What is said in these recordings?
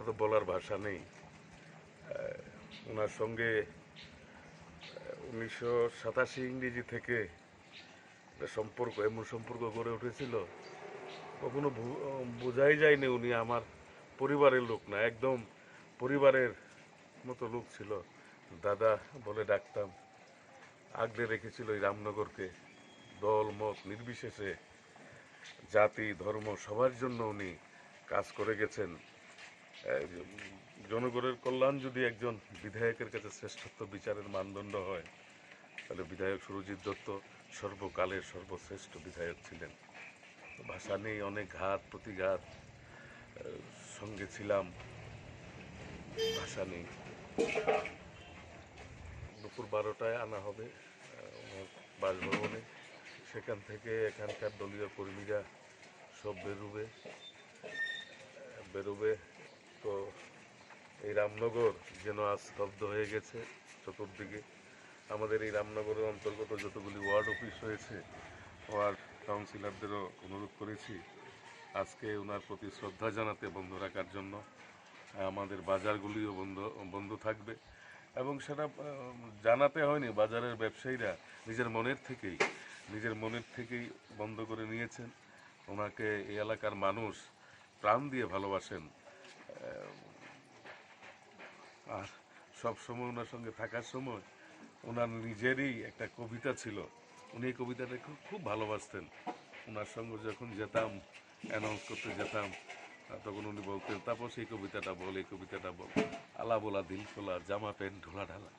এটা তো বলার ভাষা নেই। ওনার সঙ্গে উনিশশো সাতাশি ইংরেজি থেকে সম্পর্ক, এমন সম্পর্ক গড়ে উঠেছিল, কখনো বোঝাই যায়নি উনি, আমার পরিবারের লোক না, একদম পরিবারের মতো লোক ছিল। দাদা বলে ডাকতাম, আগলে রেখেছিল এই রামনগরকে, দল, মত, নির্বিশেষে, জাতি, ধর্ম, সবার জন্য উনি কাজ করে গেছেন। জনগণের কল্যাণ যদি একজন বিধায়কের কাছে শ্রেষ্ঠত্ব বিচারের মানদণ্ড হয়, তাহলে বিধায়ক সুরজিৎ দত্ত সর্বকালের সর্বশ্রেষ্ঠ বিধায়ক ছিলেন। ভাষা নেই, অনেক ঘাত, প্রতিঘাত সঙ্গে ছিলাম, ভাষা নেই। দুপুর বারোটায় আনা হবে বাসভবনে। সেখান থেকে এখানকার দলীয় কর্মীরা সব বেরোবে বেরোবে। তো এই রামনগর যেন আজ স্তব্ধ হয়ে গেছে চতুর্দিকে। আমাদের এই রামনগরের অন্তর্গত যতগুলি ওয়ার্ড অফিস রয়েছে, ওয়ার্ড কাউন্সিলরদেরও অনুরোধ করেছি আজকে ওনার প্রতি শ্রদ্ধা জানাতে বন্ধ রাখার জন্য। আমাদের বাজারগুলিও বন্ধ বন্ধ থাকবে এবং সেটা জানাতে হয়নি, বাজারের ব্যবসায়ীরা নিজের মনের থেকেই, নিজের মনের থেকেই বন্ধ করে নিয়েছেন। ওনাকে এই এলাকার মানুষ প্রাণ দিয়ে ভালোবাসেন। আর সব সময় ওনার সঙ্গে থাকার সময় ওনার নিজেরই একটা কবিতা ছিল। উনি এই কবিতাটা খুব খুব ভালোবাসতেন। ওনার সঙ্গে যখন যেতাম অ্যানাউন্স করতে যেতাম তখন উনি বলতেন তারপর সেই কবিতাটা বল, এই কবিতাটা বল। আলা বলা, দিল খোলা, জামা প্যান্ট, ঢোলা ঢালা।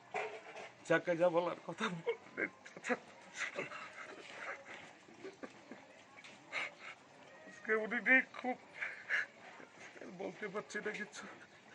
যাকে যা বলার কথা উনি খুব বলতে পারছি না কিছু।